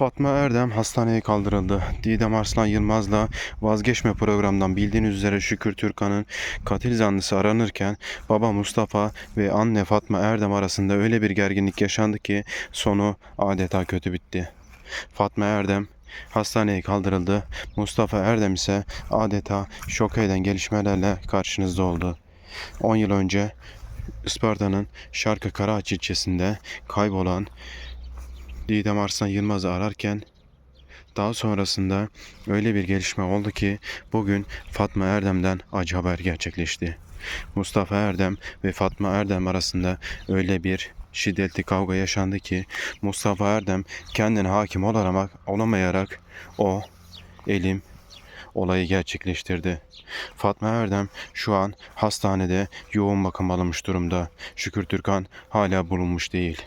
Fatma Erdem hastaneye kaldırıldı. Didem Arslan Yılmaz'la vazgeçme programından bildiğiniz üzere Şükür Türkan'ın katil zanlısı aranırken baba Mustafa ve anne Fatma Erdem arasında öyle bir gerginlik yaşandı ki sonu adeta kötü bitti. Fatma Erdem hastaneye kaldırıldı. Mustafa Erdem ise adeta şok eden gelişmelerle karşınızda oldu. 10 yıl önce Isparta'nın Şarkı Karaağaç ilçesinde kaybolan Didem Arslan Yılmaz'ı ararken daha sonrasında öyle bir gelişme oldu ki bugün Fatma Erdem'den acı haber gerçekleşti. Mustafa Erdem ve Fatma Erdem arasında öyle bir şiddetli kavga yaşandı ki Mustafa Erdem kendine hakim olamayarak, olamayarak o elim olayı gerçekleştirdi. Fatma Erdem şu an hastanede yoğun bakım alınmış durumda. Şükür Türkan hala bulunmuş değil.